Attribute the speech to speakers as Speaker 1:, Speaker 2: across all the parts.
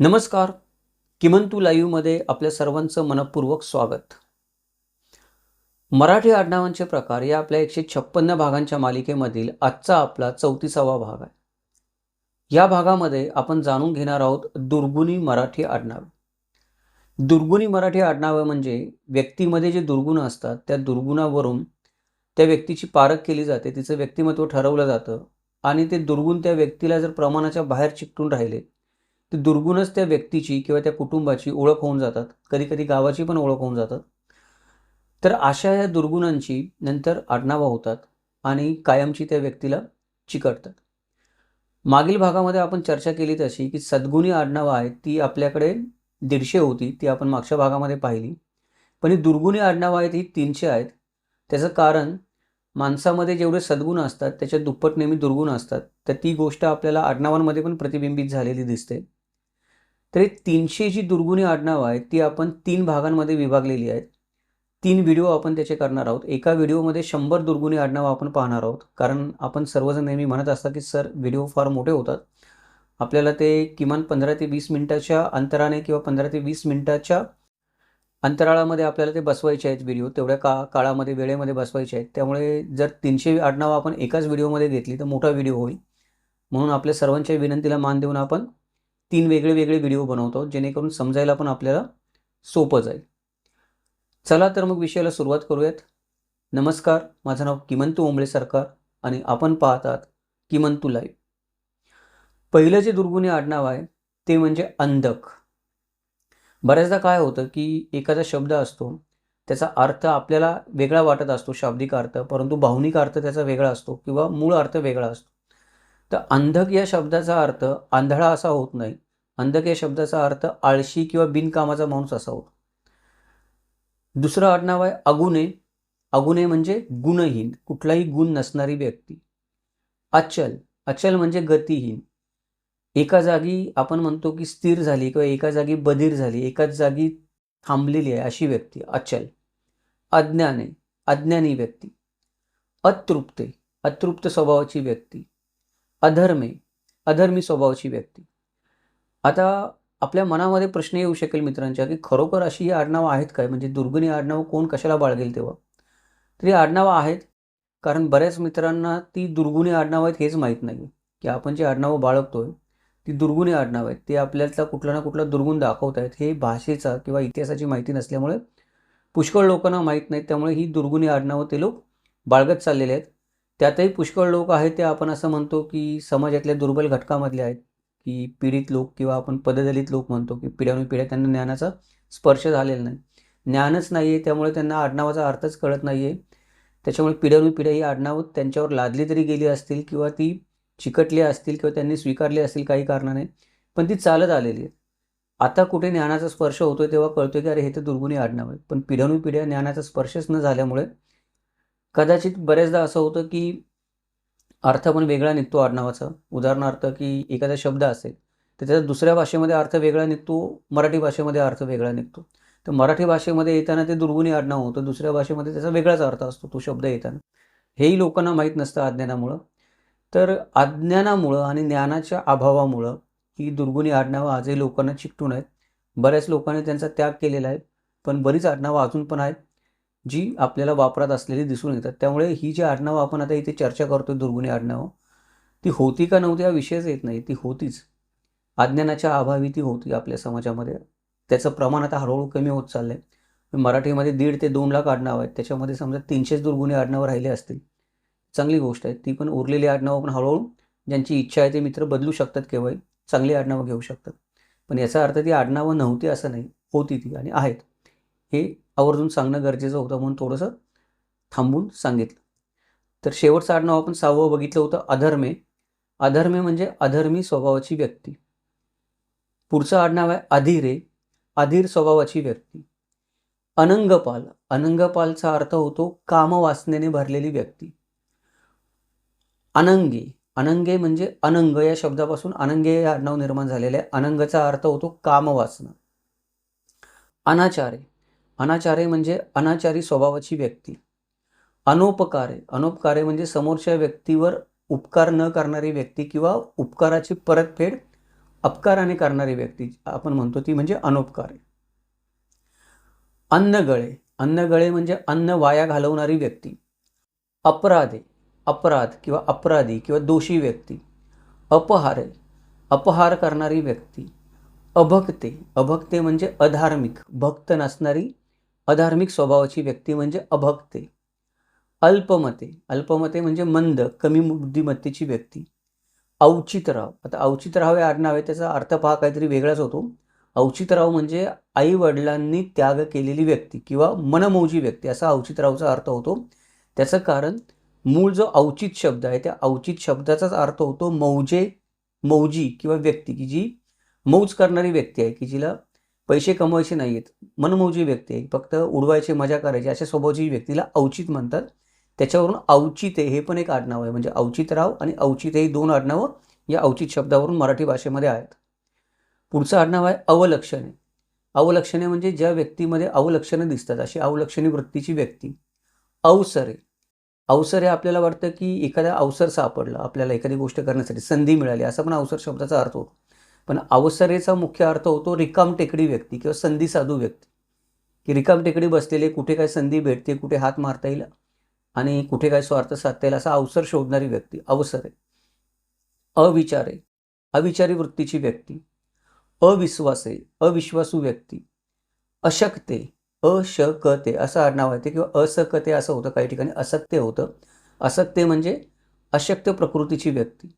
Speaker 1: नमस्कार. किमंतू लाईव्हमध्ये आपल्या सर्वांचं मनपूर्वक स्वागत. मराठी आडनावांचे प्रकार या आपल्या एकशे छप्पन्न भागांच्या मालिकेमधील आजचा आपला चौतीसावा भाग आहे. या भागामध्ये आपण जाणून घेणार आहोत दुर्गुणी मराठी आडनावे. दुर्गुणी मराठी आडनावे म्हणजे व्यक्तीमध्ये जे दुर्गुण असतात त्या दुर्गुणावरून त्या व्यक्तीची पारख केली जाते तिचं व्यक्तिमत्व ठरवलं जातं आणि ते दुर्गुण त्या व्यक्तीला जर प्रमाणाच्या बाहेर चिकटून राहिले ते दुर्गुणच त्या व्यक्तीची किंवा त्या कुटुंबाची ओळख होऊन जातात. कधी कधी गावाची पण ओळख होऊन जातात. तर अशा या दुर्गुणांची नंतर आडनावं होतात आणि कायमची त्या व्यक्तीला चिकटतात. मागील भागामध्ये आपण चर्चा केली तशी की सद्गुणी आडनावं आहेत ती आपल्याकडे दीडशे होती ती आपण मागच्या भागामध्ये पाहिली. पण ही दुर्गुणी आडनावं आहेत ही तीनशे आहेत. त्याचं कारण माणसामध्ये जेवढे सद्गुण असतात त्याच्या दुप्पट नेहमी दुर्गुण असतात. तर ती गोष्ट आपल्याला आडनावांमध्ये पण प्रतिबिंबित झालेली दिसते. तर तीनशे जी दुर्गुणी आडनावं आहेत ती आपण तीन भागांमध्ये विभागलेली आहेत. तीन व्हिडिओ आपण त्याचे करणार आहोत. एका व्हिडिओमध्ये शंभर दुर्गुणी आडनावं आपण पाहणार आहोत. कारण आपण सर्वजण नेहमी म्हणत असता की सर व्हिडिओ फार मोठे होतात. आपल्याला ते किमान पंधरा ते वीस मिनटाच्या अंतराने किंवा पंधरा ते वीस मिनटाच्या अंतराळामध्ये आपल्याला ते बसवायचे आहेत व्हिडिओ. तेवढ्या का काळामध्ये वेळेमध्ये बसवायचे आहेत. त्यामुळे जर तीनशे आडनावं आपण एकाच व्हिडिओमध्ये घेतली तर मोठा व्हिडिओ होईल. म्हणून आपल्या सर्वांच्या विनंतीला मान देऊन आपण तीन वेगळे वेगळे व्हिडिओ बनवतो जेणेकरून समजायला पण आपल्याला सोपं जाईल. चला तर मग विषयाला सुरुवात करूयात. नमस्कार माझं नाव किमंतू ओंबळे सरकार आणि आपण पाहतात किमंतू लाईव्ह. पहिलं जे दुर्गुणी आडनाव आहे ते म्हणजे अंधक. बऱ्याचदा काय होतं की एखादा शब्द असतो त्याचा अर्थ आपल्याला वेगळा वाटत असतो शाब्दिक अर्थ परंतु भावनिक अर्थ त्याचा वेगळा असतो किंवा मूळ अर्थ वेगळा असतो. तर अंधक या शब्दाचा अर्थ आंधळा असा होत नाही. अंधक या शब्दाचा अर्थ आळशी किंवा बिनकामाचा माणूस असा होतो. दुसरं आडनाव आहे अगुणे. अगुणे म्हणजे गुणहीन. कुठलाही गुण नसणारी व्यक्ती. अचल. अचल म्हणजे गतिहीन. एका जागी आपण म्हणतो की स्थिर झाली किंवा एका जागी बधीर झाली एकाच जागी थांबलेली आहे अशी व्यक्ती अचल. अज्ञाने. अज्ञानी व्यक्ती. अतृप्ते. अतृप्त स्वभावाची व्यक्ती. अधर्मी अधर्मी स्वभावाची व्यक्ती. आता आपल्या मनामध्ये प्रश्न येऊ शकेल मित्रांच्या की खरोखर अशी ही आडनावं आहेत काय? म्हणजे दुर्गुणी आडनावं कोण कशाला बाळगेल तेव्हा? तरी आडनावं आहेत कारण बऱ्याच मित्रांना ती दुर्गुणी आडनावं आहेत हेच माहीत नाही. की आपण जी आडनावं बाळगतोय ती दुर्गुणी आडनावं आहेत. ते आपल्याला कुठला ना कुठला दुर्गुण दाखवत आहेत. हे भाषेचा किंवा इतिहासाची माहिती नसल्यामुळे पुष्कळ लोकांना माहीत नाहीत त्यामुळे ही दुर्गुणी आडनावं ते लोक बाळगत चाललेले आहेत. त्यातही पुष्कळ लोक आहेत ते आपण असं म्हणतो की समाजातल्या दुर्बल घटकामधले आहेत की पीडित लोक किंवा आपण पददलित लोक म्हणतो की पिढ्यानुपिढ्या त्यांना ज्ञानाचा स्पर्श झालेला नाही. ज्ञानच नाही आहे त्यामुळे त्यांना आडनावाचा अर्थच कळत नाही आहे त्याच्यामुळे पिढ्यानुपिढ्या ही आडनावं त्यांच्यावर लादली तरी गेली असतील किंवा ती चिकटली असतील किंवा त्यांनी स्वीकारली असतील काही कारणाने पण ती चालत आलेली आहे. आता कुठे ज्ञानाचा स्पर्श होतोय तेव्हा कळतोय की अरे हे तर दुर्गुणी आडनाव आहे पण पिढ्यानु पिढ्या ज्ञानाचा स्पर्शच न झाल्यामुळे कदाचित बरेचदा असं होतं की अर्थ पण वेगळा निघतो आडनावाचा. उदाहरणार्थ की एखादा शब्द असेल तर त्याचा दुसऱ्या भाषेमध्ये अर्थ वेगळा निघतो मराठी भाषेमध्ये अर्थ वेगळा निघतो. तर मराठी भाषेमध्ये येताना ते दुर्गुणी आडनाव होतं दुसऱ्या भाषेमध्ये त्याचा वेगळाच अर्थ असतो तो शब्द येताना. हेही लोकांना माहीत नसतं अज्ञानामुळं. तर अज्ञानामुळं आणि ज्ञानाच्या अभावामुळं ही दुर्गुणी आडनावं आजही लोकांना चिकटून आहेत. बऱ्याच लोकांनी त्यांचा त्याग केलेला आहे पण बरीच आडनावं अजून पण आहेत. जी आपल्याला वापरात असलेली दिसून येतात. त्यामुळे ही जी आडनावं आपण आता इथे चर्चा करतोय दुर्गुणी आडनावं ती होती का नव्हती हा विषयच येत नाही. ती होतीच. अज्ञानाच्या अभावी ती होती आपल्या समाजामध्ये. त्याचं प्रमाण आता हळूहळू कमी होत चाललं आहे मराठीमध्ये दीड ते दोन लाख आडनावं आहेत. त्याच्यामध्ये समजा तीनशेच दुर्गुणी आडनावं राहिले असतील. चांगली गोष्ट आहे. ती पण उरलेली आडनावं पण हळूहळू ज्यांची इच्छा आहे ते मित्र बदलू शकतात केव्हाही. चांगली आडनावं घेऊ शकतात. पण याचा अर्थ ती आडनावं नव्हती असं नाही. होती ती आणि आहेत. हे आवर्जून सांगणं गरजेचं होतं म्हणून थोडंसं थांबून सांगितलं. तर शेवटचं आडनाव आपण सहावं बघितलं होतं अधर्मे. अधर्मे म्हणजे अधर्मी स्वभावाची व्यक्ती. पुढचं आडनाव आहे अधीरे अधीर स्वभावाची व्यक्ती. अनंगपाल. अनंगपालचा अर्थ होतो कामवासनेने भरलेली व्यक्ती. अनंगे. अनंगे म्हणजे अनंग. या शब्दापासून अनंगे हे आडनाव निर्माण झालेले आहे. अनंगचा अर्थ होतो कामवासना. अनाचारे. अनाचारे म्हणजे अनाचारी स्वभावाची व्यक्ती. अनोपकारे अनोपकारे म्हणजे समोरच्या व्यक्तीवर उपकार न करणारी व्यक्ती किंवा उपकाराची परतफेड अपकाराने करणारी व्यक्ती आपण म्हणतो ती म्हणजे अनोपकारे. अन्नगळे अन्नगळे म्हणजे अन्न वाया घालवणारी व्यक्ती. अपराधे अपराध किंवा अपराधी किंवा दोषी व्यक्ती. अपहारे अपहार करणारी व्यक्ती. अभक्ते अभक्ते म्हणजे अधार्मिक भक्त नसणारी अधार्मिक स्वभावाची व्यक्ती म्हणजे अभक्ते. अल्पमते. अल्पमते म्हणजे मंद कमी बुद्धिमत्तेची व्यक्ती. औचितराव आता औचितराव हे आडनाव आहे त्याचा अर्थ पहा काहीतरी वेगळाच होतो. औचितराव म्हणजे आई वडिलांनी त्याग केलेली व्यक्ती किंवा मनमौजी व्यक्ती असा औचितरावचा अर्थ होतो. त्याचं कारण मूळ जो औचित शब्द आहे त्या औचित शब्दाचाच अर्थ होतो मौजे मौजी किंवा व्यक्ती की जी मौज करणारी व्यक्ती आहे की जिला पैसे कमवायचे नाही आहेत मनमौजी व्यक्ती आहे. फक्त उडवायचे मजा करायची अशा स्वभावची व्यक्तीला औचित म्हणतात. त्याच्यावरून औचिते हे पण एक आडनाव आहे. म्हणजे अवचितराव आणि अवचित ही दोन आडनावं या औचित शब्दावरून मराठी भाषेमध्ये आहेत. पुढचं आडनाव आहे अवलक्षणे. अवलक्षणे म्हणजे ज्या व्यक्तीमध्ये अवलक्षणं दिसतात अशी अवलक्षणी वृत्तीची व्यक्ती. अवसरे. अवसर हे आपल्याला वाटतं की एखादा अवसर सापडला आपल्याला एखादी गोष्ट करण्यासाठी संधी मिळाली असा पण अवसर शब्दाचा अर्थ होतो. पण अवसरेचा मुख्य अर्थ होतो रिकाम टेकडी व्यक्ती किंवा संधी साधू व्यक्ती. की रिकाम टेकडी बसलेले कुठे काय संधी भेटते कुठे हात मारता येईल आणि कुठे काय स्वार्थ साधता येईल असा अवसर शोधणारी व्यक्ती अवसर. आहे अविचार. आहे अविचारी वृत्तीची व्यक्ती. अविश्वास. आहे अविश्वासू व्यक्ती. अशक्ते. अशकते. असं आडनाव आहे ते किंवा असकते असं होतं काही ठिकाणी. असत्य होतं. असत्य म्हणजे अशक्त प्रकृतीची व्यक्ती.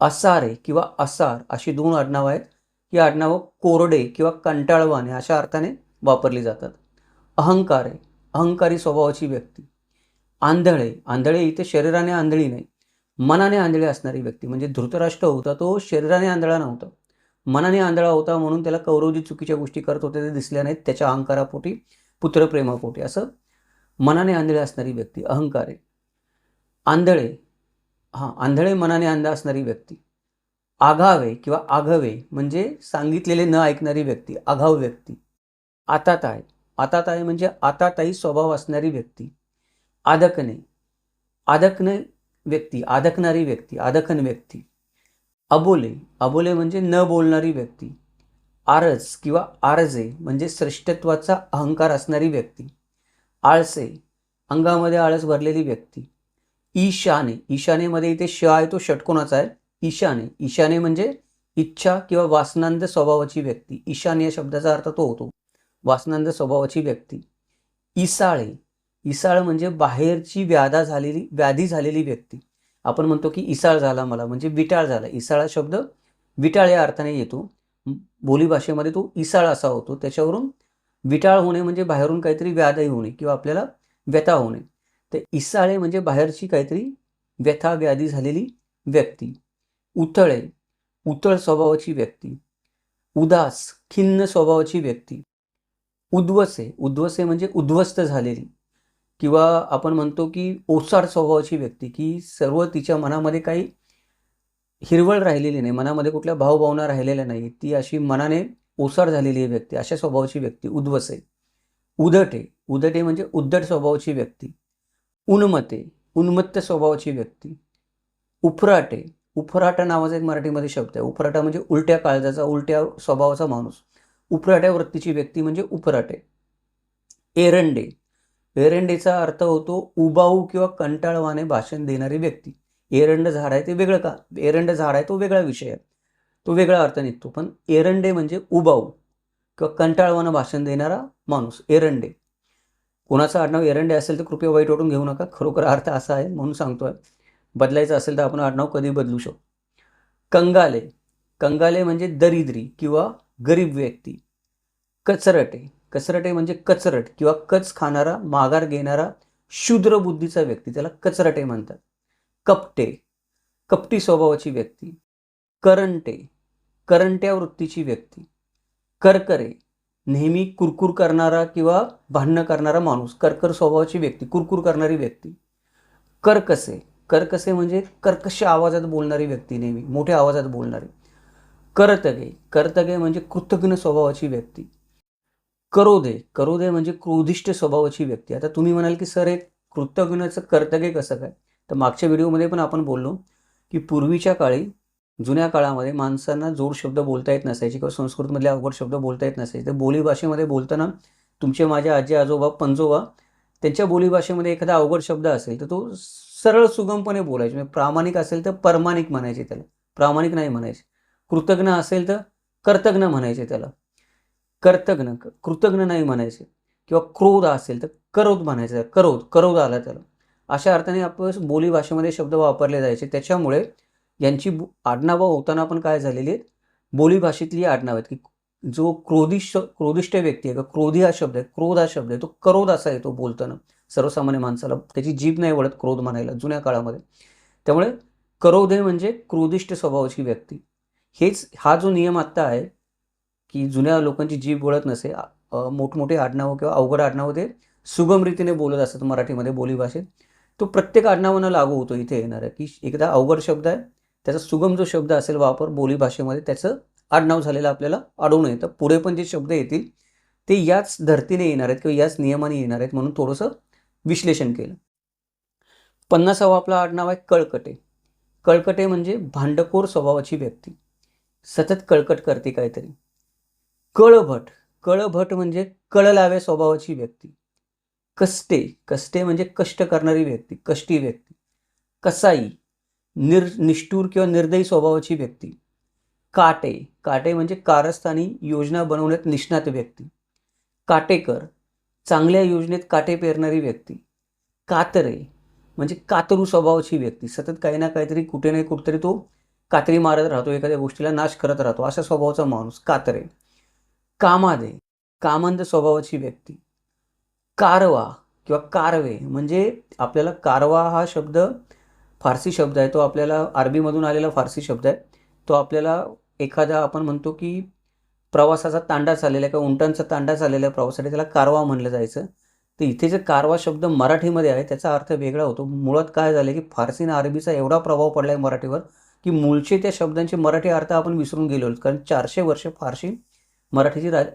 Speaker 1: असारे किंवा असार अशी दोन आडनावं आहेत. ही आडनावं कोरडे किंवा कंटाळवाने अशा अर्थाने वापरली जातात. अहंकार आहे अहंकारी स्वभावाची व्यक्ती. आंधळे आंधळे इथे शरीराने आंधळी नाही. मनाने आंधळे असणारी व्यक्ती म्हणजे धृतराष्ट्र होता तो शरीराने आंधळा नव्हता. मनाने आंधळा होता म्हणून त्याला कौरवजी चुकीच्या गोष्टी करत होते ते दिसल्या नाहीत. त्याच्या अहंकारापोटी पुत्रप्रेमापोटी असं मनाने आंधळे असणारी व्यक्ती अहंकारे. आंधळे हां आंधळे मनाने अंध असणारी व्यक्ती. आघावे किंवा आघवे म्हणजे सांगितलेले न ऐकणारी व्यक्ती आघाव व्यक्ती. आताताय आताताय म्हणजे आताताई स्वभाव असणारी व्यक्ती. आदकने आदकणे व्यक्ती आदकणारी व्यक्ती आदकन व्यक्ती. अबोले. अबोले म्हणजे न बोलणारी व्यक्ती. आरज किंवा आरजे म्हणजे श्रेष्ठत्वाचा अहंकार असणारी व्यक्ती. आळसे. अंगामध्ये आळस भरलेली व्यक्ती. ईशाने. ईशानेमध्ये इथे श आहे तो षटकोणाचा आहे. ईशाने. ईशाने म्हणजे इच्छा किंवा वासनांद स्वभावाची व्यक्ती. ईशान या शब्दाचा अर्थ तो होतो. वासनांद स्वभावाची व्यक्ती. इसाळे. इसाळ म्हणजे बाहेरची व्याधा झालेली व्याधी झालेली व्यक्ती. आपण म्हणतो की इसाळ झाला मला म्हणजे विटाळ झाला. इसाळा शब्द विटाळ या अर्थाने येतो. बोलीभाषेमध्ये तो इसाळ असा होतो. त्याच्यावरून विटाळ होणे म्हणजे बाहेरून काहीतरी व्याधही होणे किंवा आपल्याला व्यथा होणे. तर इसाळे म्हणजे बाहेरची काहीतरी व्यथा व्याधी झालेली व्यक्ती. उतळे उतळ स्वभावाची व्यक्ती. उदास खिन्न स्वभावाची व्यक्ती. उद्वसे उद्वसे म्हणजे उद्ध्वस्त झालेली किंवा आपण म्हणतो की ओसाड स्वभावाची व्यक्ती की सर्व तिच्या मनामध्ये काही हिरवळ राहिलेली नाही मनामध्ये कुठल्या भावभावना राहिलेल्या नाही ती अशी मनाने ओसाड झालेली आहे व्यक्ती अशा स्वभावाची व्यक्ती उद्वसे. उदटे उदटे म्हणजे उद्धट स्वभावाची व्यक्ती. उन्मते उन्मत्त स्वभावाची व्यक्ती. उफराटे उफराटा नावाचा एक मराठीमध्ये शब्द आहे. उफराटा म्हणजे उलट्या काळजाचा उलट्या स्वभावाचा माणूस. उफराट्या वृत्तीची व्यक्ती म्हणजे उफराटे. एरंडे. एरंडेचा अर्थ होतो उबाऊ किंवा कंटाळवाने भाषण देणारी व्यक्ती. एरंड झाड आहे ते वेगळं का? एरंड झाड आहे तो वेगळा विषय आहे. तो वेगळा अर्थ निघतो. पण एरंडे म्हणजे उबाऊ किंवा कंटाळवानं भाषण देणारा माणूस. एरंडे. कोणाचं आडनाव एरंडे असेल तर कृपया वाईट वाटून घेऊ नका. खरोखर अर्थ असा आहे म्हणून सांगतो आहे बदलायचं असेल तर आपण आडनाव कधी बदलू शकतो कंगाले. कंगाले म्हणजे दरिद्री किंवा गरीब व्यक्ती. कचरटे. कचरटे म्हणजे कचरट किंवा कच खाणारा माघार घेणारा शूद्र बुद्धीचा व्यक्ती. त्याला कचरटे म्हणतात. कपटे. कपटी स्वभावाची व्यक्ती. करंटे. करंट्या वृत्तीची व्यक्ती. करकरे. नेहमी कुरकुर करणारा किंवा भांडणं करणारा माणूस कर्कर स्वभावाची व्यक्ती कुरकुर करणारी व्यक्ती. कर्कसे. कर्कसे म्हणजे कर्कश आवाजात बोलणारी व्यक्ती नेहमी मोठ्या आवाजात बोलणारी. करतगे. करतगे म्हणजे कृतज्ञ स्वभावाची व्यक्ती. करोदे. करोदे म्हणजे क्रोधिष्ट स्वभावाची व्यक्ती. आता तुम्ही म्हणाल की सर एक कृतज्ञचं कर्तगे कसं काय? तर मागच्या व्हिडिओमध्ये पण आपण बोललो की पूर्वीच्या काळी जुन्या काळामध्ये माणसांना जोड शब्द बोलता येत नसायचे किंवा संस्कृतमधले अवघड शब्द बोलता येत नसायचे. तर बोलीभाषेमध्ये बोलताना तुमचे माझे आजी आजोबा पंजोबा त्यांच्या बोलीभाषेमध्ये एखादा अवघड शब्द असेल तर तो सरळ सुगमपणे बोलायचे. म्हणजे प्रामाणिक असेल तर परमाणिक म्हणायचे त्याला. प्रामाणिक नाही म्हणायचे. कृतज्ञ असेल तर कर्तज्ञ म्हणायचे त्याला. कर्तज्ञ कृतज्ञ नाही म्हणायचे. किंवा क्रोध असेल तर करोध म्हणायचं करोध करोध आला त्याला. अशा अर्थाने आपण बोलीभाषेमध्ये शब्द वापरले जायचे. त्याच्यामुळे यांची आडनावं होताना पण काय झालेली आहेत? बोलीभाषेतली आडनाव आडनावं आहेत की जो क्रोधिष्ट क्रोधिष्ट व्यक्ती आहे का क्रोधी हा शब्द आहे क्रोध हा शब्द आहे तो करोध असा येतो बोलताना. सर्वसामान्य माणसाला त्याची जीभ नाही वळत क्रोध म्हणायला जुन्या काळामध्ये. त्यामुळे करोधे म्हणजे क्रोधिष्ट स्वभावाची व्यक्ती. हेच हा जो नियम आत्ता आहे की जुन्या लोकांची जीभ वळत नसे मोठमोठे आडनावं किंवा अवघड आडनावं ते सुगम रीतीने बोलत असतात मराठीमध्ये बोलीभाषेत. तो प्रत्येक आडनावांना लागू होतो इथे येणार आहे की एकदा अवघड शब्द आहे त्याचा सुगम जो शब्द असेल वापर बोलीभाषेमध्ये त्याचं आडनाव झालेलं आपल्याला आढळून येतं. पुढे पण जे शब्द येतील ते याच धर्तीने येणार आहेत किंवा याच नियमाने येणार आहेत म्हणून थोडंसं विश्लेषण केलं. पन्नासावा आपला आडनाव आहे कळकटे. कळकटे म्हणजे भांडखोर स्वभावाची व्यक्ती. सतत कळकट करते काहीतरी. कळभट. कळभट म्हणजे कळलाव्या स्वभावाची व्यक्ती. कष्टे. कष्टे म्हणजे कष्ट करणारी व्यक्ती. कष्टी व्यक्ती. कसाई. निर निष्ठूर किंवा निर्दयी स्वभावाची व्यक्ती. काटे. काटे म्हणजे कारस्थानी योजना बनवण्यात निष्णात व्यक्ती. काटेकर. चांगल्या योजनेत काटे पेरणारी व्यक्ती. कातरे. म्हणजे कातरू स्वभावाची व्यक्ती. सतत काही ना काहीतरी कुठे नाही कुठेतरी तो कातरी मारत राहतो एखाद्या गोष्टीला नाश करत राहतो अशा स्वभावाचा माणूस. कातरे. कामादे. कामंद स्वभावाची व्यक्ती. कारवा किंवा कारवे म्हणजे आपल्याला कारवा हा शब्द फारसी शब्द आहे तो आपल्याला अरबीमधून आलेला फारसी शब्द आहे. तो आपल्याला एखादा आपण म्हणतो की प्रवासाचा तांडा चाललेला आहे किंवा उंटांचा तांडा चाललेला आहे प्रवासासाठी त्याला कारवा म्हणलं जायचं. तर इथे जे कारवा शब्द मराठीमध्ये आहे त्याचा अर्थ वेगळा होतो. मुळात काय झालं की फारसी आणि अरबीचा एवढा प्रभाव पडला आहे मराठीवर की मूळचे त्या शब्दांचे मराठी अर्थ आपण विसरून गेलो. कारण चारशे वर्ष फारशी मराठीची राज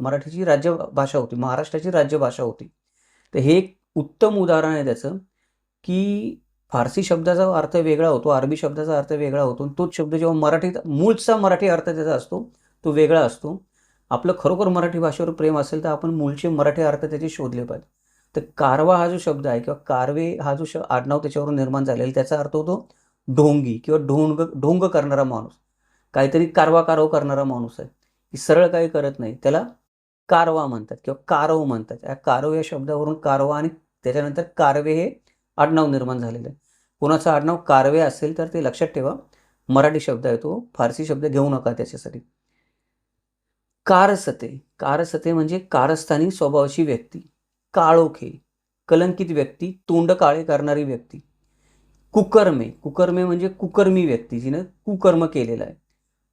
Speaker 1: मराठीची राज्यभाषा होती महाराष्ट्राची राज्यभाषा होती. तर हे एक उत्तम उदाहरण आहे त्याचं की फारसी शब्दाचा अर्थ वेगळा होतो अरबी शब्दाचा अर्थ वेगळा होतो. आणि तोच शब्द जेव्हा मराठीत मूळचा मराठी अर्थ त्याचा असतो तो वेगळा असतो. आपलं खरोखर मराठी भाषेवर प्रेम असेल तर आपण मूळचे मराठी अर्थ त्याचे शोधले पाहिजे. तर कारवा हा जो शब्द आहे किंवा कारवे हा जो श आडनाव त्याच्यावरून निर्माण झालेला त्याचा अर्थ होतो ढोंगी किंवा ढोंग ढोंग करणारा माणूस. काहीतरी कारवा कारव करणारा माणूस आहे. की सरळ काही करत नाही. त्याला कारवा म्हणतात किंवा कारव म्हणतात. या कारव या शब्दावरून कारवा आणि त्याच्यानंतर कारवे हे आडनाव निर्माण झालेलं आहे. कोणाचं आडनाव कारवे असेल तर ते लक्षात ठेवा. मराठी शब्द आहे तो. फारसी शब्द घेऊ नका त्याच्यासाठी. कारसते. कारसते म्हणजे कारस्थानी स्वभावाची व्यक्ती. काळोखे. कलंकित व्यक्ती. तोंड काळे करणारी व्यक्ती. कुकर्मे. कुकर्मे म्हणजे कुकर्मी व्यक्ती जिनं कुकर्म केलेलं आहे.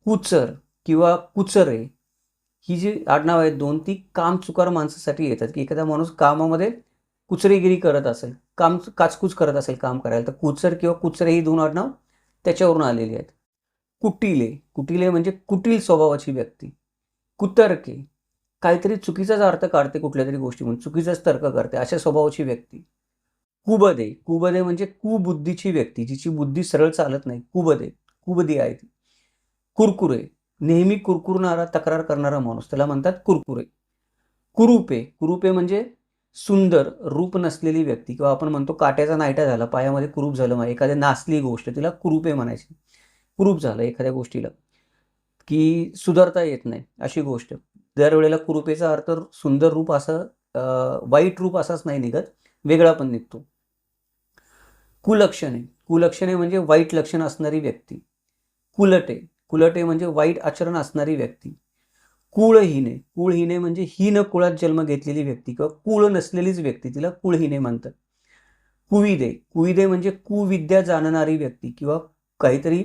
Speaker 1: कुचर किंवा कुचरे. ही जी आडनाव आहेत दोन ती काम चुकार माणसासाठी येतात. की एखादा माणूस कामामध्ये कुचरेगिरी करत असेल काम काचकूच करत असेल काम करायला तर कुचर किंवा कुचरे ही दोन आडनाव त्याच्यावरून आलेली आहेत. कुटिले कुटिले म्हणजे कुटील स्वभावाची व्यक्ती. कुतर्के काहीतरी चुकीचाच अर्थ काढते कुठल्या तरी गोष्टी म्हणून चुकीचाच तर्क करते अशा स्वभावाची व्यक्ती. कुबदे कुबदे म्हणजे कुबुद्धीची व्यक्ती जिची बुद्धी सरळ चालत नाही कुबदे कुबदी आहे ती. कुरकुरे नेहमी कुरकुरणारा तक्रार करणारा माणूस त्याला म्हणतात कुरकुरे. कुरुपे कुरुपे म्हणजे सुंदर रूप नसलेली व्यक्ती किंवा आपण म्हणतो काट्याचा नायटा झाला पायामध्ये कुरूप झालं मग एखाद्या नासली गोष्ट तिला कुरूपे म्हणायची. कुरूप झालं एखाद्या गोष्टीला की सुधारता येत नाही अशी गोष्ट. दरवेळेला कुरुपेचा अर्थ सुंदर रूप असं वाईट रूप असाच नाही निघत वेगळा पण निघतो. कुलक्षणे. कुलक्षणे म्हणजे वाईट लक्षण असणारी व्यक्ती. कुलटे. कुलटे म्हणजे वाईट आचरण असणारी व्यक्ती. कुळहीने. कुळहीने म्हणजे हीन कुळात जन्म घेतलेली व्यक्ती किंवा कुळ नसलेलीच व्यक्ती तिला कुळहीने म्हणतात. कुविदे. कुविदे म्हणजे कुविद्या जाणणारी व्यक्ती किंवा काहीतरी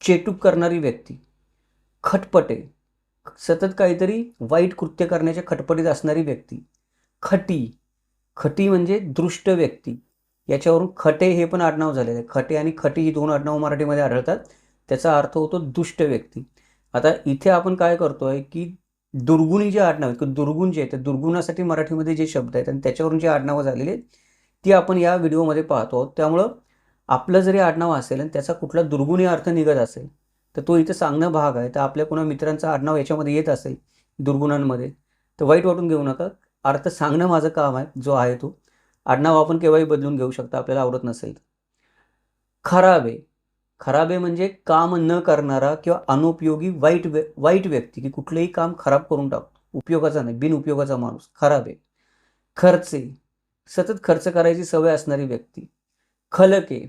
Speaker 1: चेटूक करणारी व्यक्ती. खटपटे. सतत काहीतरी वाईट कृत्य करण्याच्या खटपटीत असणारी व्यक्ती. खटी. खटी म्हणजे दृष्ट व्यक्ती. याच्यावरून खटे हे पण आडनाव झालेले. आहे खटे आणि खटी ही दोन आडनाव मराठीमध्ये आढळतात. त्याचा अर्थ होतो दुष्ट व्यक्ती. आता इथे आपण काय करतोय की दुर्गुणी जे आडनाव आहेत किंवा दुर्गुण जे आहेत त्या दुर्गुणासाठी मराठीमध्ये जे शब्द आहेत आणि त्याच्यावरून जे आडनावं झालेली आहेत ती आपण या व्हिडिओमध्ये पाहतो आहोत. त्यामुळं आपलं जरी आडनाव असेल आणि त्याचा कुठला दुर्गुणी अर्थ निघत असेल तर तो इथं सांगणं भाग आहे. तर आपल्या पुन्हा मित्रांचं आडनाव याच्यामध्ये येत असेल दुर्गुणांमध्ये तर वाईट वाटून घेऊ नका. अर्थ सांगणं माझं काम आहे जो आहे तो. आडनाव आपण केव्हाही बदलून घेऊ शकता आपल्याला आवडत नसेल. खराब आहे. खराबे म्हणजे काम न करणारा किंवा अनुपयोगी वाईट व्य वाईट व्यक्ती की कुठलंही काम खराब करून टाकतो. उपयोगाचा नाही बिनउपयोगाचा माणूस. खराब आहे. खर्चे सतत खर्च करायची सवय असणारी व्यक्ती. खलके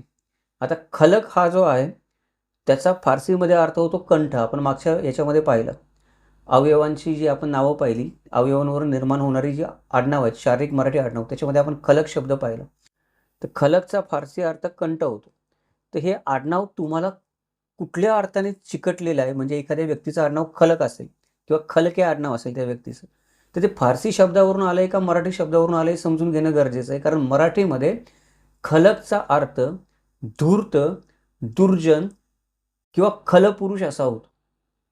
Speaker 1: आता खलक हा जो आहे त्याचा फारसीमध्ये अर्थ होतो कंठ. आपण मागच्या याच्यामध्ये पाहिलं. अवयवांची जी आपण नावं पाहिली अवयवांवर निर्माण होणारी जी आडनाव आहेत शारीरिक मराठी आडनाव त्याच्यामध्ये आपण खलक शब्द पाहिला. तर खलकचा फारसी अर्थ कंठ होतो. तर हे आडनाव तुम्हाला कुठल्या अर्थाने चिकटलेलं आहे? म्हणजे एखाद्या व्यक्तीचं आडनाव खलक असेल किंवा खलके आडनाव असेल त्या व्यक्तीचं तर ते फारसी शब्दावरून आलं आहे का मराठी शब्दावरून आलं आहे समजून घेणं गरजेचं आहे. कारण मराठीमध्ये खलकचा अर्थ धूर्त दुर्जन किंवा खलपुरुष असा होतो.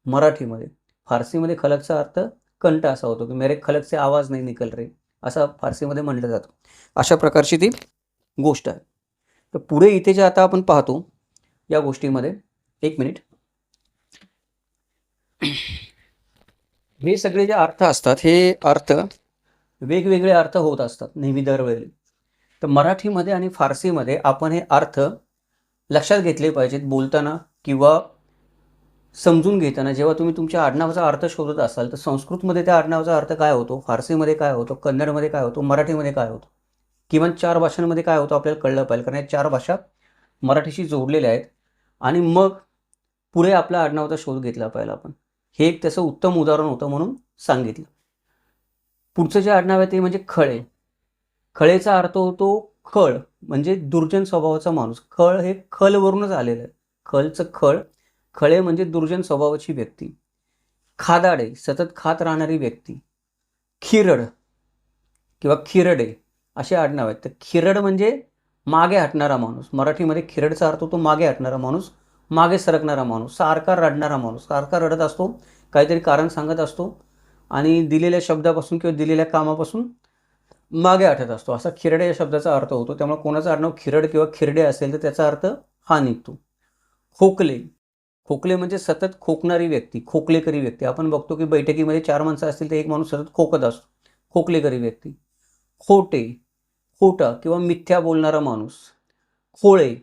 Speaker 1: मराठीमध्ये फारसीमध्ये खलकचा अर्थ कंठ असा होतो की मेरे खलकचे आवाज नाही निकल रे असा फारसीमध्ये म्हटलं जातं. अशा प्रकारची ती गोष्ट आहे. तर पुढे इथे जे आता आपण पाहतो या गोष्टीमध्ये एक मिनिट. हे सगळे जे अर्थ असतात हे अर्थ वेगवेगळे अर्थ होत असतात नेहमी दरवेळी. तर मराठीमध्ये आणि फारसीमध्ये आपण हे अर्थ लक्षात घेतले पाहिजेत बोलताना किंवा समजून घेताना. जेव्हा तुम्ही तुमच्या आडनावाचा अर्थ शोधत असाल तर संस्कृतमध्ये त्या आडनावाचा अर्थ काय होतो? फारसीमध्ये काय होतो? कन्नडमध्ये काय होतो? मराठीमध्ये काय होतो? किमान चार भाषांमध्ये काय होतं आपल्याला कळलं पाहिजे कारण या चार भाषा मराठीशी जोडलेल्या आहेत. आणि मग पुढे आपल्या आडनावाचा शोध घेतला पाहिजे आपण. हे एक त्याचं उत्तम उदाहरण होतं म्हणून सांगितलं. पुढचं जे आडनाव आहे ते म्हणजे खळे. खळेचा अर्थ होतो खळ म्हणजे दुर्जन स्वभावाचा माणूस. खळ हे खलवरूनच आलेलं आहे. खलचं खळ खळे म्हणजे दुर्जन स्वभावाची व्यक्ती. खादाडे सतत खात राहणारी व्यक्ती. खिरड किंवा खिरडे. असे आडनाव आहेत. तर खिरड म्हणजे मागे हटणारा माणूस. मराठीमध्ये खिरडचा अर्थ होतो मागे हटणारा माणूस मागे सरकणारा माणूस सारखा रडणारा माणूस. सारखा रडत असतो काहीतरी कारण सांगत असतो आणि दिलेल्या शब्दापासून किंवा दिलेल्या कामापासून मागे हटत असतो. असा खिरडे या शब्दाचा अर्थ होतो. त्यामुळे कोणाचं आडनाव खिरड किंवा खिरडे असेल तर त्याचा अर्थ हा निघतो. खोकले. खोकले म्हणजे सतत खोकणारी व्यक्ती खोकलेकरी व्यक्ती. आपण बघतो की बैठकीमध्ये चार माणसं असतील तर एक माणूस सतत खोकत असतो. खोकलेकरी व्यक्ती. खोटे. खोटा किंवा मिथ्या बोलणारा माणूस. खोळे.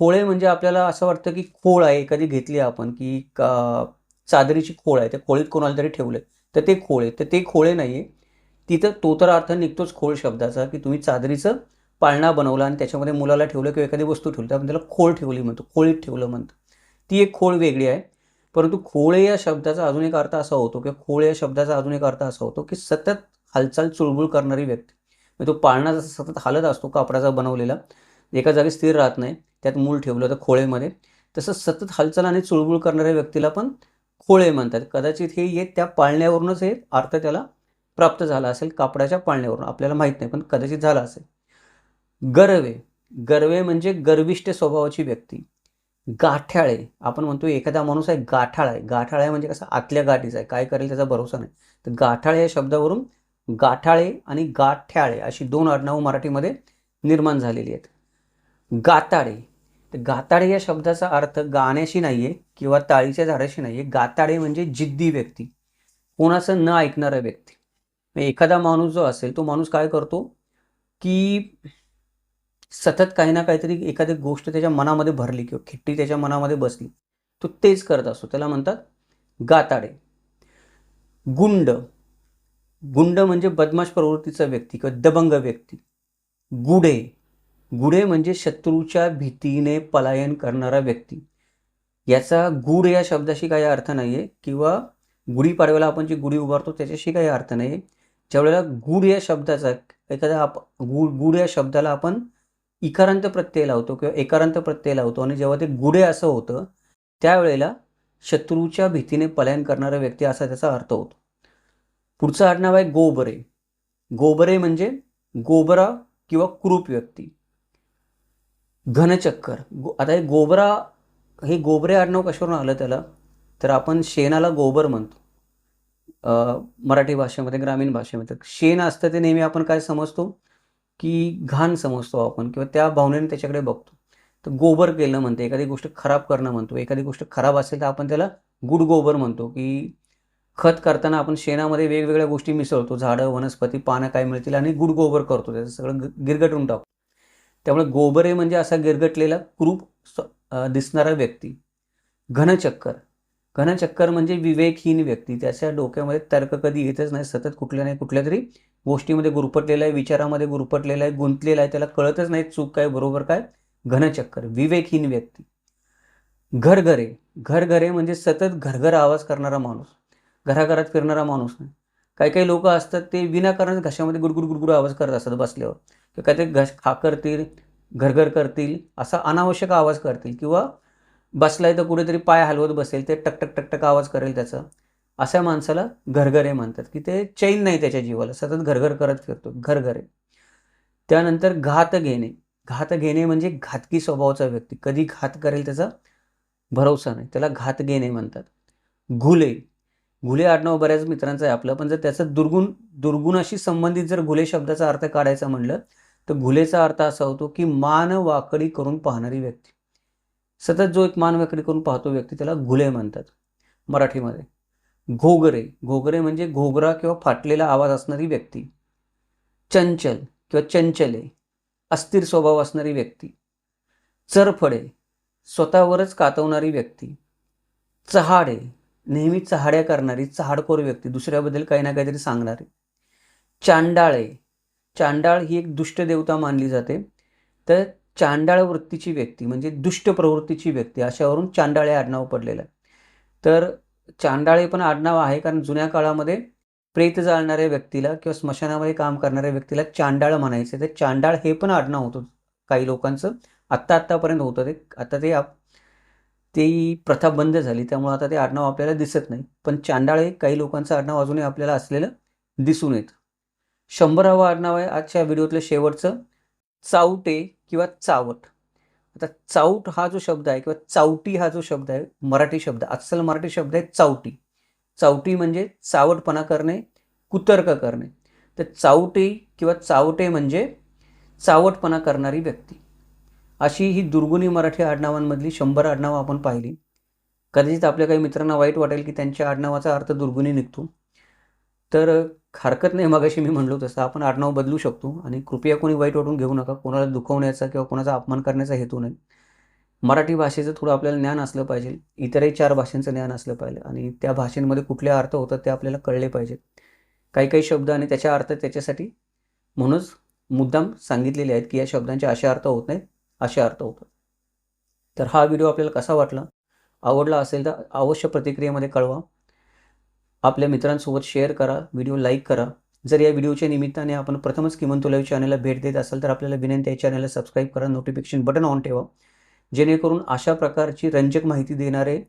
Speaker 1: खोळे म्हणजे आपल्याला असं वाटतं की खोळ आहे कधी घेतली आपण की का चादरीची खोळ आहे त्या खोळीत कोणाला तरी ठेवलं तर ते खोळे तर ते खोळे नाही आहे तिथं तो तर अर्थ निघतोच खोळ शब्दाचा की तुम्ही चादरीचं पाळणा बनवला आणि त्याच्यामध्ये मुलाला ठेवलं किंवा एखादी वस्तू ठेवली तर आपण त्याला खोळ ठेवली म्हणतो खोळीत ठेवलं म्हणतो. ती एक खोळ वेगळी आहे. परंतु खोळे या शब्दाचा अजून एक अर्थ असा होतो किंवा खोळ या शब्दाचा अजून एक अर्थ असा होतो की सतत हालचाल चुळबुळ करणारी व्यक्ती. म्हणजे तो पाळणा सतत हालत असतो कापडाचा बनवलेला. एका जागी स्थिर राहत नाही. त्यात मूल ठेवलं तर खोळेमध्ये. तसं सतत हालचाल आणि चुळबुळ करणाऱ्या व्यक्तीला पण खोळे म्हणतात. कदाचित हे येत त्या पाळण्यावरूनच हे अर्थ त्याला प्राप्त झाला असेल कापडाच्या पाळण्यावरून. आपल्याला माहीत नाही पण कदाचित झाला असेल. गर्वे. गर्वे म्हणजे गर्विष्ट स्वभावाची व्यक्ती. गाठ्याळे आपण म्हणतो एखादा माणूस आहे गाठाळ आहे. गाठाळ आहे म्हणजे कसं आतल्या गाठीचा आहे. काय करेल त्याचा भरोसा नाही. तर गाठाळे या शब्दावरून गाठाळे आणि गाठ्याळे अशी दोन आडनावं मराठीमध्ये निर्माण झालेली आहेत. गाताडे. तर गाताडे या शब्दाचा अर्थ गाण्याशी नाही आहे किंवा ताळीच्या झाडाशी नाही आहे गाताडे म्हणजे जिद्दी व्यक्ती. कोणाचं न ऐकणारा व्यक्ती. म्हणजे एखादा माणूस जो असेल तो माणूस काय करतो की सतत काही ना काहीतरी एखादी गोष्ट त्याच्या मनामध्ये भरली किंवा खिट्टी त्याच्या मनामध्ये बसली तो तेच करत असतो. त्याला म्हणतात गाताडे. गुंड. गुंड म्हणजे बदमाश प्रवृत्तीचा व्यक्ती किंवा दबंग व्यक्ती. गुढे. गुढे म्हणजे शत्रूच्या भीतीने पलायन करणारा व्यक्ती. याचा गुढ या शब्दाशी काही अर्थ नाही आहे किंवा गुढीपाडव्याला आपण जी गुढी उभारतो त्याच्याशी काही अर्थ नाही आहे ज्यावेळेला गुढ या शब्दाचा एखाद्या आप गुढ गुढ या शब्दाला आपण इकारांत प्रत्यय लावतो किंवा एकारांत प्रत्यय लावतो आणि जेव्हा ते गुढे असं होतं त्यावेळेला शत्रूच्या भीतीने पलायन करणारा व्यक्ती असा त्याचा अर्थ होतो. पुढचं आडनाव आहे गोबरे. गोबरे म्हणजे गोबरा किंवा क्रूप व्यक्ती. घनचक्कर. गो आता हे गोबरा हे गोबरे आडनाव कशावरून आलं त्याला? तर आपण शेणाला गोबर म्हणतो. मराठी भाषेमध्ये ग्रामीण भाषेमध्ये. शेण असतं ते नेहमी आपण काय समजतो? की घाण समजतो आपण किंवा त्या भावनेने त्याच्याकडे बघतो. तर गोबर केलं म्हणते एखादी गोष्ट खराब करणं म्हणतो एखादी गोष्ट खराब असेल तर आपण त्याला गुड गोबर म्हणतो की खत करताना आपण शेणामध्ये वेगवेगळ्या गोष्टी मिसळतो. झाडं वनस्पती पानं काय मिळतील आणि गुड गोबर करतो. त्याचं सगळं ग- गिरगटून टाकतो. त्यामुळे गोबरे म्हणजे असा गिरगटलेला क्रूप स- दिसणारा व्यक्ती. घनचक्कर. घनचक्कर म्हणजे विवेकहीन व्यक्ती. त्याच्या डोक्यामध्ये तर्क कधी येतच नाही. सतत कुठल्या नाही कुठल्या तरी गोष्टीमध्ये गुरपटलेला आहे विचारामध्ये गुरपटलेला आहे गुंतलेला आहे. त्याला कळतच नाही चूक काय बरोबर काय. घनचक्कर. विवेकहीन व्यक्ती. घरघरे. घरघरे म्हणजे सतत घरघर आवाज करणारा माणूस. घराघरात फिरणारा माणूस नाही. काही काही लोक असतात ते विनाकारण घशामध्ये गुडगुड गुडगुड आवाज करत असतात बसल्यावर. किंवा काहीतरी घश खा करतील घरघर करतील असा अनावश्यक आवाज करतील. किंवा बसलाय तर कुठेतरी पाय हलवत बसेल ते टकटक टकटक आवाज करेल त्याचा. अशा माणसाला घरघरे म्हणतात की ते चैन नाही त्याच्या जीवाला. सतत घरघर करत फिरतो घरघरे. त्यानंतर घात घेणे. घात घेणे म्हणजे घातकी स्वभावाचा व्यक्ती. कधी घात करेल त्याचा भरोसा नाही. त्याला घात घेणे म्हणतात. घुले. घुले आडनाव बऱ्याच मित्रांचं आहे आपलं पण जर त्याचं दुर्गुण दुर्गुणाशी संबंधित जर घुले शब्दाचा अर्थ काढायचा म्हणलं तर घुलेचा अर्थ असा होतो की मान वाकडी करून पाहणारी व्यक्ती. सतत जो एक मान वाकडी करून पाहतो व्यक्ती त्याला घुले म्हणतात मराठीमध्ये. घोगरे घोगरे म्हणजे घोगरा किंवा फाटलेला आवाज असणारी व्यक्ती. चंचल किंवा चंचले अस्थिर स्वभाव असणारी व्यक्ती. चरफडे स्वतःवरच कातवणारी व्यक्ती. चहाडे नेहमी चहाड्या करणारी चहाडखोर व्यक्ती दुसऱ्याबद्दल काही ना काहीतरी सांगणारी. चांडाळे. चांडाळ ही एक दुष्ट देवता मानली जाते. तर चांडाळ वृत्तीची व्यक्ती म्हणजे दुष्ट प्रवृत्तीची व्यक्ती अशावरून चांडाळे आडनाव पडलेलं आहे. तर चांडाळे पण आडनाव आहे कारण जुन्या काळामध्ये प्रेत जाळणाऱ्या व्यक्तीला किंवा स्मशानामध्ये काम करणाऱ्या व्यक्तीला चांडाळ म्हणायचे. तर चांडाळ हे पण आडनाव होतं काही लोकांचं. आत्ता आत्तापर्यंत होतं ते. आता ते आप ती प्रथा बंद झाली. त्यामुळे आता ते आडनाव आपल्याला दिसत नाही. पण चांडाळे काही लोकांचं आडनाव अजूनही आपल्याला असलेलं दिसून येतं. शंभरावं आडनाव आहे आजच्या व्हिडिओतलं शेवटचं. चावटे किंवा चावट. आता चाऊट हा जो शब्द आहे किंवा चावटी हा जो शब्द आहे मराठी शब्द. अस्सल मराठी शब्द आहे चावटी. चावटी म्हणजे चावटपणा करणे कुतर्क करणे. तर चावटी किंवा चावटे म्हणजे चावटपणा करणारी व्यक्ती. अशी ही दुर्गुणी मराठी आडनावांमधली शंभर आडनावं आपण पाहिली. कदाचित आपल्या काही मित्रांना वाईट वाटेल की त्यांच्या आडनावाचा अर्थ दुर्गुणी निघतो. तर हरकत नाही मगाशी मी म्हणलो तसं. आपण आडनाव बदलू शकतो आणि कृपया कोणी वाईट वाटून घेऊ नका. कोणाला दुखवण्याचा किंवा कोणाचा अपमान करण्याचा हेतू नाही. मराठी भाषेचं थोडं आपल्याला ज्ञान असलं पाहिजे. इतरही चार भाषांचं ज्ञान असलं पाहिजे आणि त्या भाषेमध्ये कुठले अर्थ होतात ते आपल्याला कळले पाहिजेत काही काही शब्द आणि त्याच्या अर्थ त्याच्यासाठी म्हणूनच मुद्दाम सांगितलेले आहेत की या शब्दांचे असे अर्थ होत नाहीत. असे अर्थ होतो. तर हा व्हिडिओ आपल्याला कसा वाटला? आवडला असेल तर अवश्य प्रतिक्रियेमध्ये कळवा. आपल्या मित्रांसोबत शेअर करा व्हिडिओ लाईक करा. जर या व्हिडिओच्या निमित्ताने आपण प्रथमच किमंत तुला चॅनलला भेट देत असाल तर आपल्याला विनंती आहे चॅनलला सबस्क्राईब करा नोटिफिकेशन बटन ऑन ठेवा. जेणेकरून अशा प्रकारची रंजक माहिती देणारे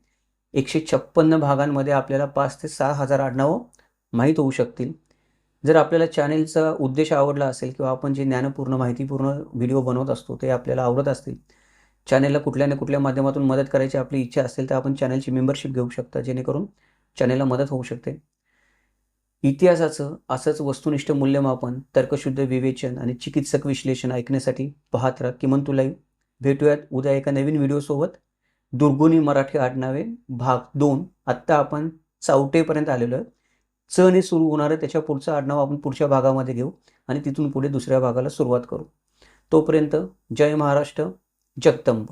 Speaker 1: एकशे छप्पन्न भागांमध्ये आपल्याला पाच ते सहा हजार आडनावं माहीत होऊ शकतील. जर आपल्याला चॅनेलचा उद्देश आवडला असेल किंवा आपण जे ज्ञानपूर्ण माहितीपूर्ण व्हिडिओ बनवत असतो ते आपल्याला आवडत असतील चॅनेलला कुठल्या ना कुठल्या माध्यमातून मदत करायची आपली इच्छा असेल तर आपण चॅनलची मेंबरशिप घेऊ शकता जेणेकरून चॅनेलला मदत होऊ शकते. इतिहासाचं असंच वस्तुनिष्ठ मूल्यमापन तर्कशुद्ध विवेचन आणि चिकित्सक विश्लेषण ऐकण्यासाठी पाहत राहा. किमान तुला भेटूयात उद्या एका नवीन व्हिडिओसोबत दुर्गुणी मराठी आडनावे भाग दोन. आत्ता आपण चावटेपर्यंत आलेलो आहे चने सुरू होणारं त्याच्या पुढचं आडनाव आपण पुढच्या भागामध्ये घेऊ आणि तिथून पुढे दुसऱ्या भागाला सुरुवात करू. तोपर्यंत जय महाराष्ट्र जगदंब.